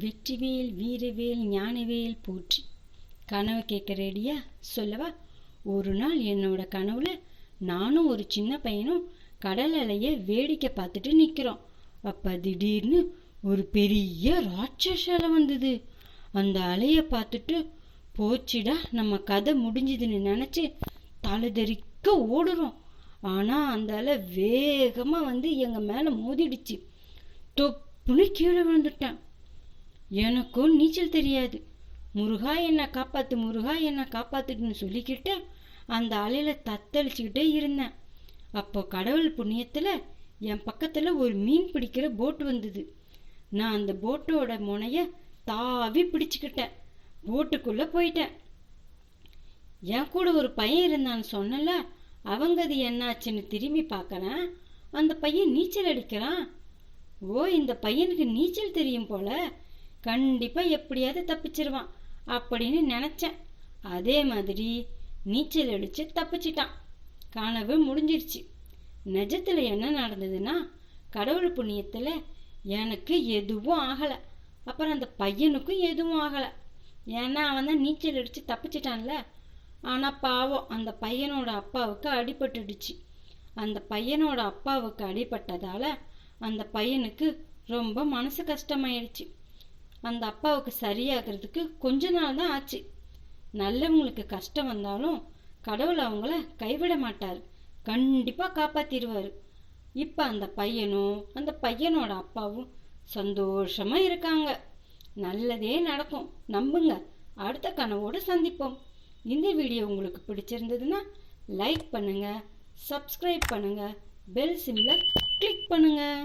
வெற்றிவேல் வீரவேல் ஞானவேல் போற்றி. கனவு கேட்க ரெடியா சொல்லவா? ஒரு நாள் என்னோட கனவுல நானும் ஒரு சின்ன பையனும் கடல் அலைய வேடிக்கை பார்த்துட்டு நிற்கிறோம் அப்போ திடீர்னு ஒரு பெரிய ராட்சச அலை வந்தது. அந்த அலைய பார்த்துட்டு போச்சுடா நம்ம கதை முடிஞ்சுதுன்னு நினச்சி தலைதறிக்க ஓடுறோம். ஆனால் அந்த அலை வேகமாக வந்து எங்கள் மேலே மோதிடுச்சு. தொப்புன்னு கீழே விழுந்துட்டேன். எனக்கும் நீச்சல் தெரியாது. முருகா என்னை காப்பாற்று முருகா என்னை காப்பாத்துன்னு சொல்லிக்கிட்டு அந்த அலையில் தத்தளிச்சுக்கிட்டே இருந்தேன். அப்போ கடவுள் புண்ணியத்தில் என் பக்கத்தில் ஒரு மீன் பிடிக்கிற போட் வந்தது. நான் அந்த போட்டோட முனைய தாவி பிடிச்சிக்கிட்டேன். போட்டுக்குள்ளே போயிட்டேன். என் கூட ஒரு பையன் இருந்தான்னு சொன்னல அவங்க அது என்னாச்சுன்னு திரும்பி பார்க்கறேன். அந்த பையன் நீச்சல் அடிக்கிறான். ஓ இந்த பையனுக்கு நீச்சல் தெரியும் போல. கண்டிப்பாக எப்படியாவது தப்பிச்சிருவான் அப்படின்னு நினச்சேன். அதே மாதிரி நீச்சல் அடித்து தப்பிச்சிட்டான். கனவு முடிஞ்சிருச்சு. நிஜத்தில் என்ன நடந்ததுன்னா கடவுள் புண்ணியத்தில் எனக்கு எதுவும் ஆகலை. அப்புறம் அந்த பையனுக்கும் எதுவும் ஆகலை. ஏன்னா அவன் தான் நீச்சல் அடித்து தப்பிச்சிட்டான்ல. ஆனால் பாவம் அந்த பையனோட அப்பாவுக்கு அடிபட்டுடுச்சு. அந்த பையனோட அப்பாவுக்கு அடிபட்டதால் அந்த பையனுக்கு ரொம்ப மனசு கஷ்டமாயிடுச்சு அந்த அப்பாவுக்கு சரியாகிறதுக்கு கொஞ்ச நாள் தான் ஆச்சு. நல்லவங்களுக்கு கஷ்டம் வந்தாலும் கடவுள் அவங்கள கைவிட மாட்டார். கண்டிப்பாக காப்பாத்திடுவார் இப்போ அந்த பையனும் அந்த பையனோட அப்பாவும் சந்தோஷமாக இருக்காங்க. நல்லதே நடக்கும். நம்புங்க. அடுத்த கனவோடு சந்திப்போம். இந்த வீடியோ உங்களுக்கு பிடிச்சிருந்ததுன்னா லைக் பண்ணுங்கள் சப்ஸ்கிரைப் பண்ணுங்கள் பெல் சிம்மில் கிளிக் பண்ணுங்கள்